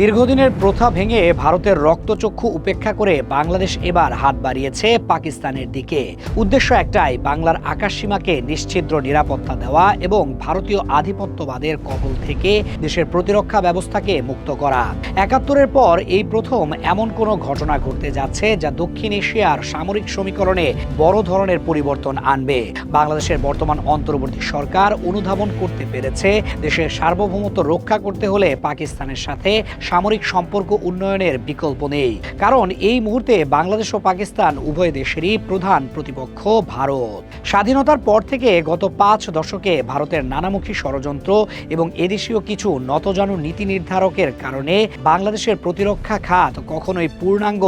দীর্ঘদিনের প্রথা ভেঙে ভারতের রক্তচক্ষু উপেক্ষা করে বাংলাদেশ এবার হাত বাড়িয়েছে পাকিস্তানের দিকে। উদ্দেশ্য একটাই, বাংলার আকাশসীমাকে নিশ্চিদ্র নিরাপত্তা দেওয়া এবং ভারতীয় আধিপত্যবাদের কবল থেকে দেশের প্রতিরক্ষা ব্যবস্থাকে মুক্ত করা। একাত্তরের পর এই প্রথম এমন কোনো ঘটনা ঘটতে যাচ্ছে যা দক্ষিণ এশিয়ার সামরিক সমীকরণে বড় ধরনের পরিবর্তন আনবে। বাংলাদেশের বর্তমান অন্তর্বর্তী সরকার অনুধাবন করতে পেরেছে দেশের সার্বভৌমত্ব রক্ষা করতে হলে পাকিস্তানের সাথে সামরিক সম্পর্ক উন্নয়নের বিকল্প নেই। কারণ এই মুহূর্তে বাংলাদেশ ও পাকিস্তান উভয় দেশেরই প্রধান প্রতিপক্ষ ভারত। স্বাধীনতার পর থেকে গত পাঁচ দশকে ভারতের নানামুখী ষড়যন্ত্র এবং এদেশীয় কিছু নতজানু নীতি নির্ধারকের কারণে বাংলাদেশের প্রতিরক্ষা খাত কখনোই পূর্ণাঙ্গ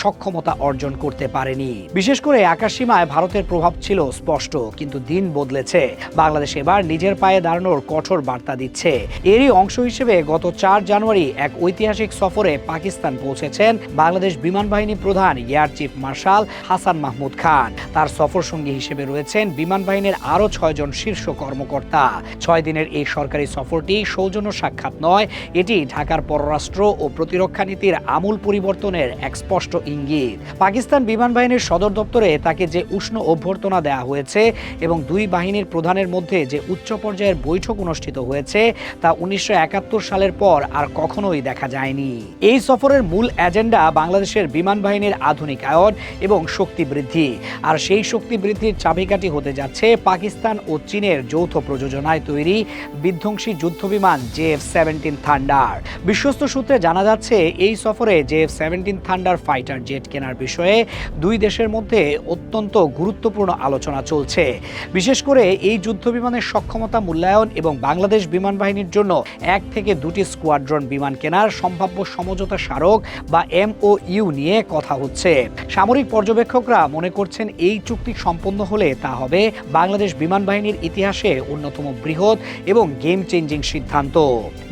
সক্ষমতা অর্জন করতে পারেনি। বিশেষ করে আকাশসীমায় ভারতের প্রভাব ছিল স্পষ্ট, কিন্তু দিন বদলেছে। বাংলাদেশ এবার নিজের পায়ে দাঁড়ানোর কঠোর বার্তা দিচ্ছে। এরই অংশ হিসেবে গত চার জানুয়ারি এক ঐতিহাসিক সফরে পাকিস্তান পৌঁছেছেন বাংলাদেশ বিমান বাহিনী প্রধান air chief marshal Hasan Mahmud Khan. তার সফর সঙ্গী হিসেবে রয়েছেন বিমান বাহিনীর আরও ছয়জন শীর্ষ কর্মকর্তা। ছয় দিনের এই সরকারি সফরটি সৌজন্য সাক্ষাৎ নয়, এটি ঢাকার পররাষ্ট্র ও প্রতিরক্ষা নীতির আমূল পরিবর্তনের এক স্পষ্ট ইঙ্গিত। পাকিস্তান বিমান বাহিনীর সদর দপ্তরে তাকে যে উষ্ণ অভ্যর্থনা দেওয়া হয়েছে এবং দুই বাহিনীর প্রধানের মধ্যে যে উচ্চ পর্যায়ের বৈঠক অনুষ্ঠিত হয়েছে, তা উনিশশো একাত্তর সালের পর আর কখনোই দেখা যায়নি। এই সফরের মূল এজেন্ডা বাংলাদেশের বিমান বাহিনীর আধুনিকায়ন এবং শক্তি বৃদ্ধি। আর সেই শক্তি বৃদ্ধির চাবিকাঠি হতে যাচ্ছে পাকিস্তান ও চীনের যৌথ প্রযোজনায় তৈরি বিধ্বংসী যুদ্ধবিমান জেএফ সেভেন্টিন থান্ডার। বিশ্বস্ত সূত্রে জানা যাচ্ছে, এই সফরে JF seventeen thunder fighter jet কেনার বিষয়ে দুই দেশের মধ্যে অত্যন্ত গুরুত্বপূর্ণ আলোচনা চলছে। বিশেষ করে এই যুদ্ধবিমানের সক্ষমতা মূল্যায়ন এবং বাংলাদেশ বিমান বাহিনীর জন্য এক থেকে দুটি স্কোয়াড্রন বিমান কেনার সম্ভাব্য সমঝোতা স্মারক বা এমওইউ নিয়ে কথা হচ্ছে। সামরিক পর্যবেক্ষকরা মনে করছেন এই চুক্তি সম্পন্ন হলে তা হবে বাংলাদেশ বিমান বাহিনীর ইতিহাসে অন্যতম বৃহৎ এবং গেম চেঞ্জিং সিদ্ধান্ত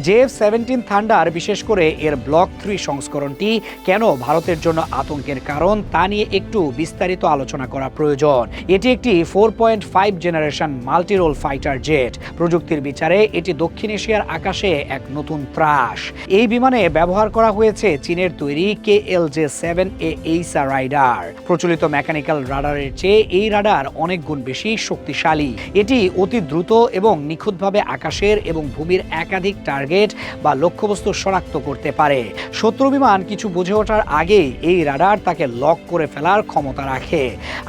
জেএফ সেভেন্টিন থান্ডার, বিশেষ করে এর ব্লক থ্রি সংস্করণটি কেন ভারতের জন্য আতঙ্কের কারণ তা নিয়ে একটু বিস্তারিত আলোচনা করা প্রয়োজন। এটি একটি four point five generation multirole fighter jet প্রযুক্তির বিচারে এটি দক্ষিণ এশিয়ার আকাশে এক নতুন ত্রাস। এই বিমানে ব্যবহার করা হয়েছে চীনের তৈরি K L J seven A AESA radar. প্রচলিত মেকানিক্যাল রাডারের চেয়ে এই রাডার অনেক গুণ বেশি শক্তিশালী। এটি অতি দ্রুত এবং নিখুঁতভাবে আকাশের এবং ভূমির একাধিক টার্গেট বা লক্ষ্যবস্তু শনাক্ত করতে পারে। শত্রু বিমান কিছু বুঝে ওঠার আগেই এই রাডার তাকে লক করে ফেলার ক্ষমতা রাখে।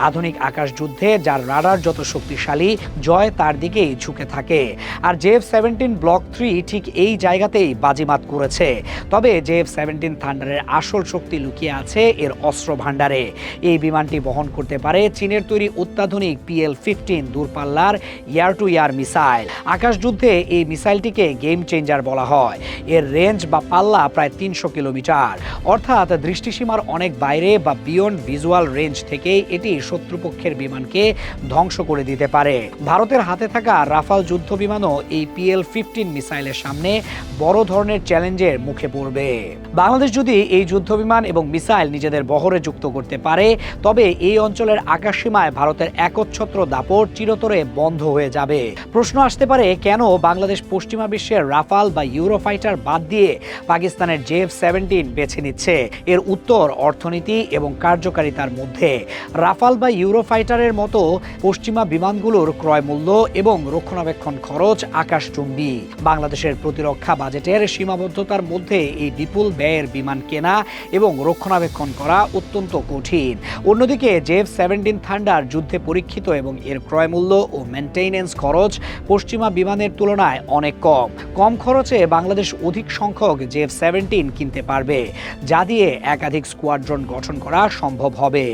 আধুনিক আকাশ যুদ্ধে যার রাডার যত শক্তিশালী, জয় তার দিকেই ঝুঁকে থাকে। আর জেফ সেভেন্টিন ব্লক থ্রি ঠিক এই জায়গাতেই বাজিমাত করেছে। তবে জেএফ সেভেন্টিন থান্ডারের আসল শক্তি লুকিয়ে আছে এর অস্ত্র ভাণ্ডারে। এই বিমানটি বহন করতে পারে চীনের তৈরি অত্যাধুনিক পিএল ফিফটিন দূরপাল্লার ইয়ার টু ইয়ার মিসাইল। আকাশ যুদ্ধে এই মিসাইলটিকে গেম চেঞ্জার বলা হয়। এর রেঞ্জ বা পাল্লা প্রায় তিনশো কিলোমিটার। অর্থাৎ দৃষ্টিসীমার অনেক বাইরে বা বিয়ন্ড ভিজুয়াল রেঞ্জ থেকেই এটি শত্রুপক্ষের বিমানকে ধ্বংস করে দিতে পারে। ভারতের হাতে থাকা রাফাল যুদ্ধ বিমানও এই পিএল ফিফটিন মিসাইলের সামনে বড় ধরনের চ্যালেঞ্জের মুখে পড়বে। বাংলাদেশ যদি এই যুদ্ধ বিমান এবং মিসাইল নিজেদের বহরে যুক্ত করতে পারে, তবে এই অঞ্চলের আকাশসীমায় ভারতের একচ্ছত্র দাপট চিরতরে বন্ধ হয়ে যাবে। প্রশ্ন আসতে পারে, কেন বাংলাদেশ পশ্চিমা বিশ্বের রাফাল বা ইউরোফাইটার বাদ দিয়ে পাকিস্তানের জেফ সেভেন্টিন বেছে নিচ্ছে? এর উত্তর অর্থনীতি এবং কার্যকারিতার মধ্যে। রাফাল বা ইউরোফাইটারের মতো পশ্চিমা বিমানগুলোর ক্রয় মূল্য এবং রক্ষণাবেক্ষণ খরচ আকাশচুম্বী। বাংলাদেশের প্রতিরক্ষা বাজেটের সীমাবদ্ধতার মধ্যে এই বিপুল ব্যয়ের বিমান কেনা এবং রক্ষণাবেক্ষণ করা অত্যন্ত কঠিন। অন্যদিকে জেফ সেভেন্টিন থান্ডার যুদ্ধে পরীক্ষিত এবং এর ক্রয় মূল্য ও মেনটেনেন্স খরচ পশ্চিমা বিমানের তুলনায় অনেক কম। কম খরচে বাংলাদেশ অধিক সংখ্যক জেফ সেভেন্টিন কিনতে পারবে, যা দিয়ে একাধিক স্কোয়াড্রন গঠন করা সম্ভব হবে।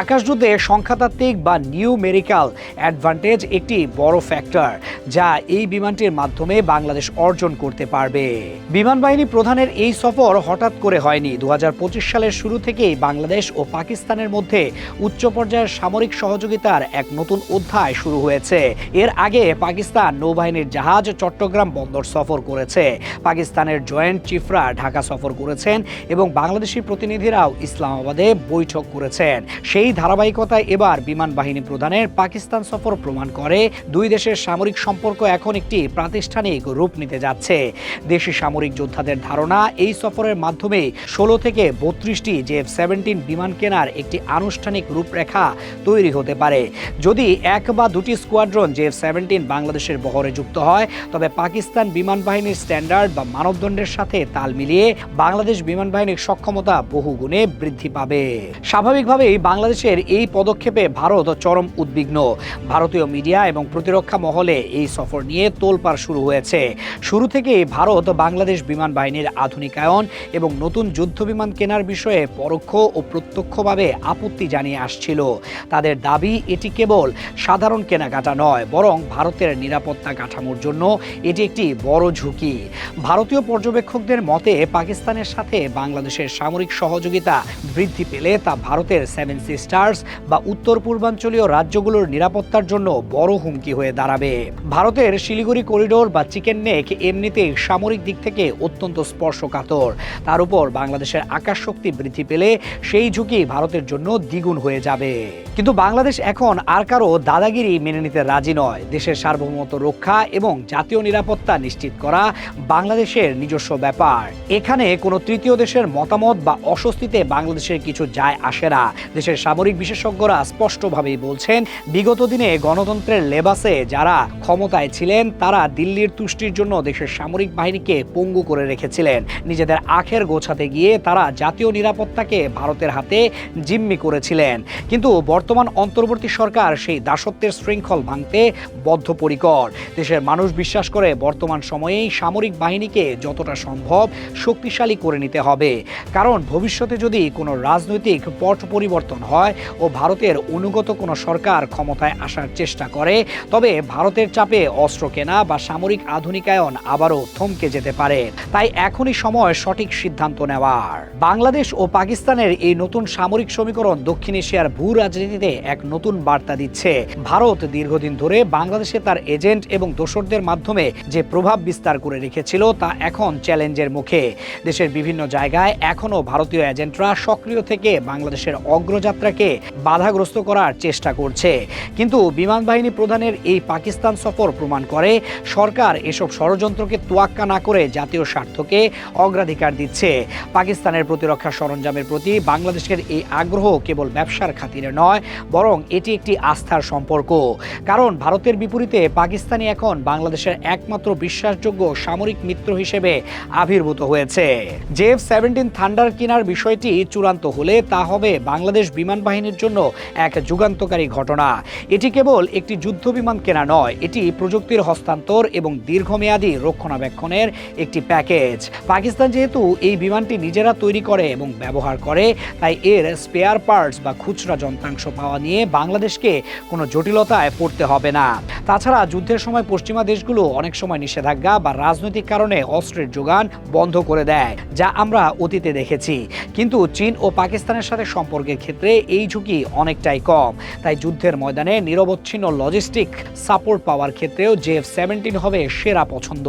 আকাশযুদ্ধে সংখ্যাতাত্ত্বিক বা নিউমেরিক্যাল অ্যাডভান্টেজ একটি বড় ফ্যাক্টর, যা এই বিমানটির মাধ্যমে বাংলাদেশ অর্জন করতে পারবে। বিমান বাহিনী প্রধানের এই সফর হঠাৎ করে হয়নি। দু হাজার পঁচিশ সালের শুরু থেকেই বাংলাদেশ ও পাকিস্তানের মধ্যে উচ্চ পর্যায়ের সামরিক সহযোগিতার এক নতুন অধ্যায় শুরু হয়েছে। এর আগে পাকিস্তান নৌবাহিনীর জাহাজ চট্টগ্রাম বন্দর সফর করেছে। পাকিস্তানের জয়েন্ট চিফরা ঢাকা সফর করেছেন এবং বাংলাদেশি প্রতিনিধিরাও ইসলামাবাদে বৈঠক করেছেন। সেই ধারাবাহিকতায় এবার বিমান বাহিনী প্রধানের পাকিস্তান সফর প্রমাণ করে, দুই দেশের সামরিক সম্পর্ক এখন একটি প্রাতিষ্ঠানিক রূপ নিতে যাচ্ছে। দেশি সামরিক যোদ্ধাদের ধারণা, এই সফরের মাধ্যমে ষোলো থেকে বত্রিশটি জেফ সেভেন্টিন বিমান কেনার একটি আনুষ্ঠানিক রূপরেখা তৈরি হতে পারে। যদি এক বা দুটি স্কোয়াড্রন জেফ সেভেন্টিন বাংলাদেশের বহরে যুক্ত হয়, তবে পাকিস্তান বিমান বাহিনীর স্ট্যান্ডার্ড বা মানবদণ্ডের সাথে তাল মিলিয়ে বাংলাদেশ বিমান বাহিনীর সক্ষমতা বহুগুণে বৃদ্ধি পাবে। স্বাভাবিকভাবেই বাংলাদেশের এই পদক্ষেপে ভারত চরম উদ্বিগ্ন। ভারতীয় মিডিয়া এবং প্রতিরক্ষা মহলে এই সফর নিয়ে তোলপাড় শুরু হয়েছে। শুরু থেকেই ভারত বাংলাদেশ বিমান বাহিনীর আধুনিকায়ন এবং নতুন যুদ্ধ বিমান কেনার বিষয়ে পরোক্ষ ও প্রত্যক্ষভাবে আপত্তি জানিয়ে আসছিল। তাদের দাবি, এটি কেবল সাধারণ কেনাকাটা নয়, বরং ভারতের নিরাপত্তা কাঠামোর জন্য এটি একটি বড় ঝুঁকি। ভারতীয় পর্যবেক্ষকদের মতে, পাকিস্তানের সাথে বাংলাদেশের সামরিক সহযোগিতা বৃদ্ধি পেলে তা ভারতের সেভেন সিস্টার্স বা উত্তর পূর্বাঞ্চলীয় রাজ্যগুলোর নিরাপত্তার জন্য বড় হুমকি হয়ে দাঁড়াবে। ভারতের শিলিগুড়ি করিডোর বা চিকেন নেক এমনিতেই সামরিক দিক থেকে অত্যন্ত স্পর্শকাতর। তার উপর বাংলাদেশের আকাশ শক্তি বৃদ্ধি পেলে সেই ঝুঁকি ভারতের জন্য দ্বিগুণ হয়ে যাবে। কিন্তু বাংলাদেশ এখন আর কারও দাদাগিরি মেনে নিতে রাজি নয়। দেশের সার্বভৌমত্ব রক্ষা এবং জাতীয় নিরাপত্তা নিশ্চিত করা বাংলাদেশের নিজস্ব ব্যাপার। এখানে কোনো তৃতীয় দেশের মতামত বা অস্বস্তিতে বাংলাদেশের কিছু যায় আসে না। দেশের সামরিক বিশেষজ্ঞরা স্পষ্টভাবেই বলছেন, বিগত দিনে গণতন্ত্রের লেবাসে যারা ক্ষমতায় ছিলেন, তারা দিল্লির তুষ্টির জন্য দেশের সামরিক বাহিনীকে পঙ্গু করে রেখেছিলেন নিজেদের আখের গোছাতে গিয়ে তারা জাতীয় নিরাপত্তাকে ভারতের হাতে জিম্মি করেছিলেন। কিন্তু বর্তমান অন্তর্বর্তী সরকার সেই দাসত্বের শৃঙ্খল ভাঙতে বদ্ধপরিকর। দেশের মানুষ বিশ্বাস করে বর্তমান সময়েই সামরিক বাহিনীকে যতটা সম্ভব শক্তিশালী করে নিতে হবে। কারণ ভবিষ্যতে যদি কোনো রাজনৈতিক পট পরিবর্তন হয় ও ভারতের অনুগত কোনো সরকার ক্ষমতায় আসার চেষ্টা করে, তবে ভারতের চাপে অস্ত্র কেনা বা সামরিক আধুনিকায়ন আবারও থমকে যেতে পারে। তাই এখনই সময় সঠিক সিদ্ধান্ত নেওয়ার। বাংলাদেশ ও পাকিস্তানের এই নতুন সামরিক সমীকরণ দক্ষিণ এশিয়ার ভূ রাজনীতিতে এক নতুন বার্তা দিচ্ছে। ভারত দীর্ঘদিন ধরে বাংলাদেশে তার এজেন্ট এবং দোসরদের মাধ্যমে যে প্রভাব বিস্তার করে রেখেছিল তা এখন চ্যালেঞ্জের মুখে। দেশের বিভিন্ন জায়গায় এখনও ভারতীয় এজেন্টরা সক্রিয় থেকে বাংলাদেশের অগ্রযাত্রাকে বাধাগ্রস্ত করার চেষ্টা করছে। কিন্তু বিমান বাহিনী প্রধানের এই পাকিস্তান সফর প্রমাণ করে, সরকার এসব ষড়যন্ত্রকে তোয়াক্কা না করে জাতীয় স্বার্থকে অগ্রাধিকার দিচ্ছে। পাকিস্তানের প্রতিরক্ষা সরঞ্জামের প্রতি বাংলাদেশের এই আগ্রহ কেবল ব্যবসার খাতিরে নয়, বরং এটি একটি আস্থার সম্পর্ক। কারণ ভারতের বিপরীতে পাকিস্তানি এখন বাংলাদেশের একমাত্র বিশ্বাসযোগ্য সামরিক মিত্র হিসেবে আবির্ভূত হয়েছে। জেফ সেভেন্টিন থান্ডার কেনার বিষয়টি চূড়ান্ত হলে তা হবে বাংলাদেশ বিমান বাহিনীর জন্য এক যুগান্তকারী ঘটনা। এটি কেবল একটি যুদ্ধ বিমান কেনা নয়, এটি প্রযুক্তির হস্তান্তর এবং দীর্ঘমেয়াদী রক্ষণাবেক্ষণের একটি প্যাকেজ। পাকিস্তান যেহেতু এই বিমানটি নিজেরা তৈরি করে এবং ব্যবহার করে, তাই এর স্পেয়ার পার্টস বা খুচরা যন্ত্রাংশ পাওয়া নিয়ে বাংলাদেশকে কোনো জটিলতায় পড়তে হবে না। তাছাড়া যুদ্ধের সময় পশ্চিমা দেশগুলো অনেক সময় নিষেধাজ্ঞা বা রাজনৈতিক কারণে অস্ত্রের যোগান বন্ধ করে দেয়, যা আমরা অতীতে দেখেছি। কিন্তু চীন ও পাকিস্তানের সাথে সম্পর্কের ক্ষেত্রে এই ঝুঁকি অনেকটাই কম। তাই যুদ্ধের ময়দানে নিরবচ্ছিন্ন লজিস্টিক সাপোর্ট পাওয়ার ক্ষেত্রেও জেফ সেভেন্টিন হবে সেরা পছন্দ।